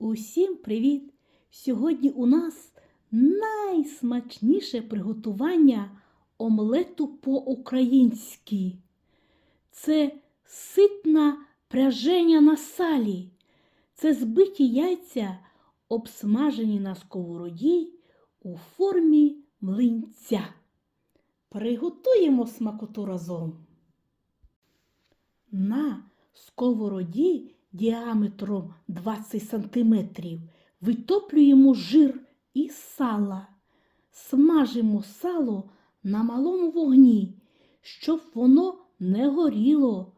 Усім привіт! Сьогодні у нас найсмачніше приготування омлету по-українськи. Це ситна пряженя на салі. Це збиті яйця, обсмажені на сковороді у формі млинця. Приготуємо смакоту разом. На сковороді діаметром 20 см витоплюємо жир і сала. Смажимо сало на малому вогні, щоб воно не горіло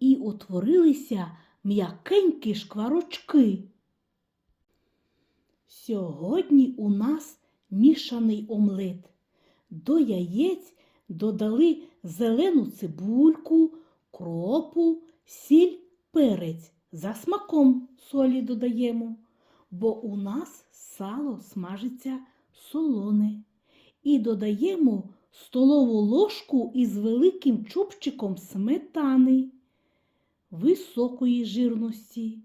і утворилися м'якенькі шкварочки. Сьогодні у нас мішаний омлет. До яєць додали зелену цибульку, кропу, сіль, перець. За смаком солі додаємо, бо у нас сало смажиться солоне. І додаємо столову ложку із великим чубчиком сметани високої жирності.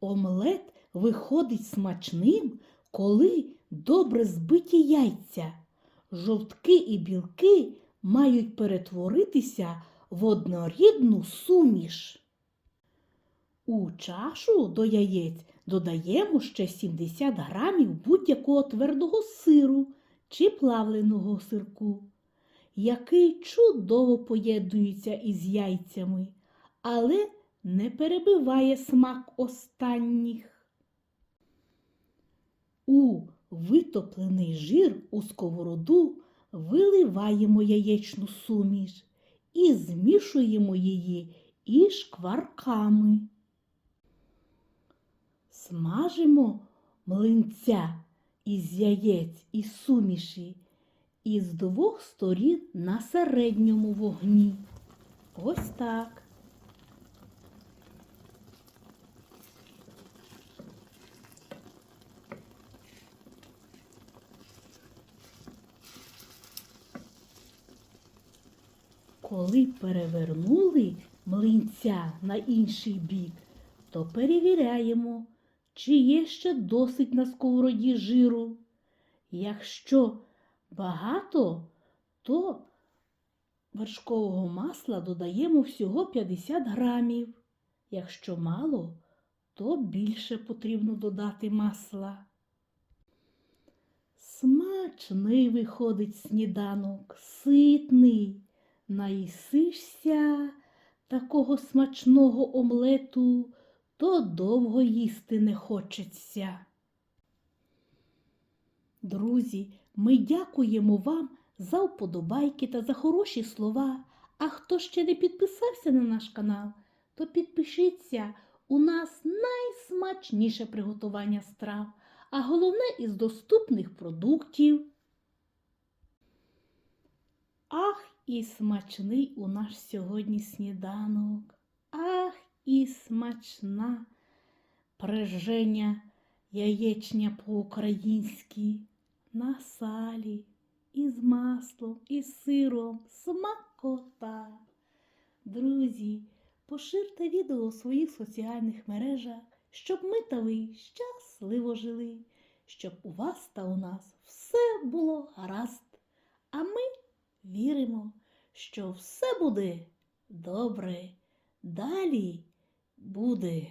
Омлет виходить смачним, коли добре збиті яйця. Жовтки і білки мають перетворитися в однорідну суміш. У чашу до яєць додаємо ще 70 грамів будь-якого твердого сиру чи плавленого сирку, який чудово поєднується із яйцями, але не перебиває смак останніх. У витоплений жир у сковороду виливаємо яєчну суміш і змішуємо її із шкварками. Смажимо млинця із яєць і суміші із двох сторін на середньому вогні. Ось так. Коли перевернули млинця на інший бік, то перевіряємо, чи є ще досить на сковороді жиру. Якщо багато, то вершкового масла додаємо всього 50 грамів. Якщо мало, то більше потрібно додати масла. Смачний виходить сніданок, ситний. Наїсишся такого смачного омлету, то довго їсти не хочеться. Друзі, ми дякуємо вам за вподобайки та за хороші слова. А хто ще не підписався на наш канал, то підпишіться. У нас найсмачніше приготування страв, а головне із доступних продуктів. Ах, і смачний у наш сьогодні сніданок. Ах, і смачна приження яєчня по-українськи на салі, із маслом, із сиром, смакота. Друзі, поширте відео у своїх соціальних мережах, щоб ми та ви щасливо жили, щоб у вас та у нас все було гаразд. Віримо, що все буде добре. Далі буде.